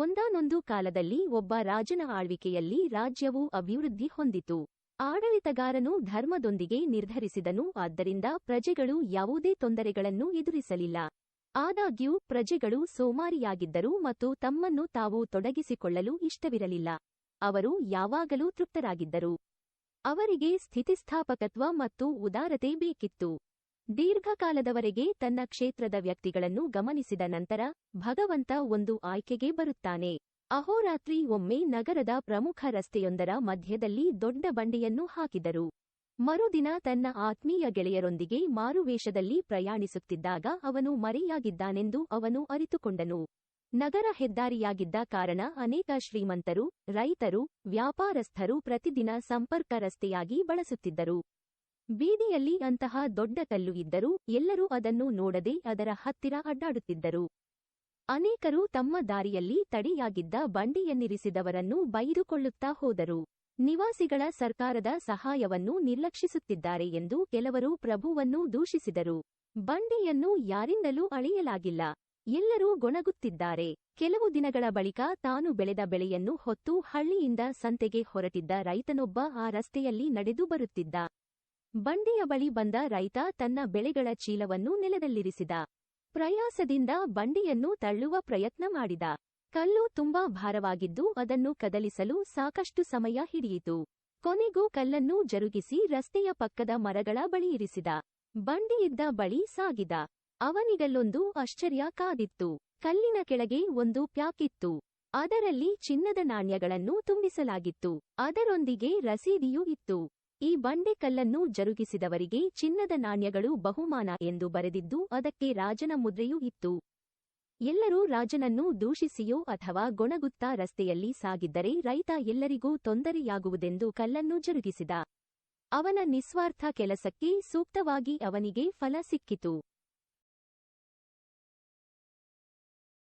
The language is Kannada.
ಒಂದಾನೊಂದು ಕಾಲದಲ್ಲಿ ಒಬ್ಬ ರಾಜನ ಆಳ್ವಿಕೆಯಲ್ಲಿ ರಾಜ್ಯವು ಅಭಿವೃದ್ಧಿ ಹೊಂದಿತು. ಆಡಳಿತಗಾರನು ಧರ್ಮದೊಂದಿಗೆ ನಿರ್ಧರಿಸಿದನು, ಆದ್ದರಿಂದ ಪ್ರಜೆಗಳು ಯಾವುದೇ ತೊಂದರೆಗಳನ್ನು ಎದುರಿಸಲಿಲ್ಲ. ಆದಾಗ್ಯೂ, ಪ್ರಜೆಗಳು ಸೋಮಾರಿಯಾಗಿದ್ದರು ಮತ್ತು ತಮ್ಮನ್ನು ತಾವು ತೊಡಗಿಸಿಕೊಳ್ಳಲು ಇಷ್ಟವಿರಲಿಲ್ಲ. ಅವರು ಯಾವಾಗಲೂ ತೃಪ್ತರಾಗಿದ್ದರು. ಅವರಿಗೆ ಸ್ಥಿತಿಸ್ಥಾಪಕತ್ವ ಮತ್ತು ಉದಾರತೆ ಬೇಕಿತ್ತು. ದೀರ್ಘಕಾಲದವರೆಗೆ ತನ್ನ ಕ್ಷೇತ್ರದ ವ್ಯಕ್ತಿಗಳನ್ನು ಗಮನಿಸಿದ ನಂತರ ಭಗವಂತ ಒಂದು ಆಯ್ಕೆಗೆ ಬರುತ್ತಾನೆ. ಅಹೋರಾತ್ರಿ ಒಮ್ಮೆ ನಗರದ ಪ್ರಮುಖ ರಸ್ತೆಯೊಂದರ ಮಧ್ಯದಲ್ಲಿ ದೊಡ್ಡ ಬಂಡೆಯನ್ನು ಹಾಕಿದರು. ಮರುದಿನ ತನ್ನ ಆತ್ಮೀಯ ಗೆಳೆಯರೊಂದಿಗೆ ಮಾರುವೇಷದಲ್ಲಿ ಪ್ರಯಾಣಿಸುತ್ತಿದ್ದಾಗ ಅವನು ಮರೆಯಾಗಿದ್ದಾನೆಂದು ಅವನು ಅರಿತುಕೊಂಡನು. ನಗರ ಹೆದ್ದಾರಿಯಾಗಿದ್ದ ಕಾರಣ ಅನೇಕ ಶ್ರೀಮಂತರು, ರೈತರು, ವ್ಯಾಪಾರಸ್ಥರು ಪ್ರತಿದಿನ ಸಂಪರ್ಕ ರಸ್ತೆಯಾಗಿ ಬಳಸುತ್ತಿದ್ದರು. ಬೀದಿಯಲ್ಲಿ ಅಂತಹ ದೊಡ್ಡ ಕಲ್ಲು ಇದ್ದರೂ ಎಲ್ಲರೂ ಅದನ್ನು ನೋಡದೆ ಅದರ ಹತ್ತಿರ ಅಡ್ಡಾಡುತ್ತಿದ್ದರು. ಅನೇಕರು ತಮ್ಮ ದಾರಿಯಲ್ಲಿ ತಡೆಯಾಗಿದ್ದ ಬಂಡಿಯನ್ನಿರಿಸಿದವರನ್ನು ಬೈದುಕೊಳ್ಳುತ್ತಾ ಹೋದರು. ನಿವಾಸಿಗಳ ಸರ್ಕಾರದ ಸಹಾಯವನ್ನು ನಿರ್ಲಕ್ಷಿಸುತ್ತಿದ್ದಾರೆ ಎಂದು ಕೆಲವರು ಪ್ರಭುವನ್ನು ದೂಷಿಸಿದರು. ಬಂಡಿಯನ್ನು ಯಾರಿಂದಲೂ ಅಳೆಯಲಾಗಿಲ್ಲ. ಎಲ್ಲರೂ ಗೊಣಗುತ್ತಿದ್ದಾರೆ. ಕೆಲವು ದಿನಗಳ ಬಳಿಕ ತಾನು ಬೆಳೆದ ಬೆಳೆಯನ್ನು ಹೊತ್ತು ಹಳ್ಳಿಯಿಂದ ಸಂತೆಗೆ ಹೊರಟಿದ್ದ ರೈತನೊಬ್ಬ ಆ ರಸ್ತೆಯಲ್ಲಿ ನಡೆದು ಬರುತ್ತಿದ್ದ. ಬಂಡಿಯ ಬಳಿ ಬಂದ ರೈತ ತನ್ನ ಬೆಳೆಗಳ ಚೀಲವನ್ನು ನೆಲದಲ್ಲಿರಿಸಿದ. ಪ್ರಯಾಸದಿಂದ ಬಂಡಿಯನ್ನು ತಳ್ಳುವ ಪ್ರಯತ್ನ ಮಾಡಿದ. ಕಲ್ಲು ತುಂಬಾ ಭಾರವಾಗಿದ್ದು ಅದನ್ನು ಕದಲಿಸಲು ಸಾಕಷ್ಟು ಸಮಯ ಹಿಡಿಯಿತು. ಕೊನೆಗೂ ಕಲ್ಲನ್ನು ಜರುಗಿಸಿ ರಸ್ತೆಯ ಪಕ್ಕದ ಮರಗಳ ಬಳಿ ಇರಿಸಿದ. ಬಂಡಿಯಿದ್ದ ಬಳಿ ಸಾಗಿದ. ಅವನಿಗಲ್ಲೊಂದು ಆಶ್ಚರ್ಯ ಕಾದಿತ್ತು. ಕಲ್ಲಿನ ಕೆಳಗೆ ಒಂದು ಪ್ಯಾಕಿತ್ತು ಅದರಲ್ಲಿ ಚಿನ್ನದ ನಾಣ್ಯಗಳನ್ನು ತುಂಬಿಸಲಾಗಿತ್ತು. ಅದರೊಂದಿಗೆ ರಸೀದಿಯೂ ಇತ್ತು. ಈ ಬಂಡೆ ಕಲ್ಲನ್ನು ಜರುಗಿಸಿದವರಿಗೆ ಚಿನ್ನದ ನಾಣ್ಯಗಳು ಬಹುಮಾನ ಎಂದು ಬರೆದಿದ್ದು ಅದಕ್ಕೆ ರಾಜನ ಮುದ್ರೆಯೂ ಇತ್ತು. ಎಲ್ಲರೂ ರಾಜನನ್ನು ದೂಷಿಸಿಯೋ ಅಥವಾ ಗೊಣಗುತ್ತಾ ರಸ್ತೆಯಲ್ಲಿ ಸಾಗಿದ್ದರೆ ರೈತ ಎಲ್ಲರಿಗೂ ತೊಂದರೆಯಾಗುವುದೆಂದು ಕಲ್ಲನ್ನು ಜರುಗಿಸಿದ. ಅವನ ನಿಸ್ವಾರ್ಥ ಕೆಲಸಕ್ಕೆ ಸೂಕ್ತವಾಗಿ ಅವನಿಗೆ ಫಲ ಸಿಕ್ಕಿತು.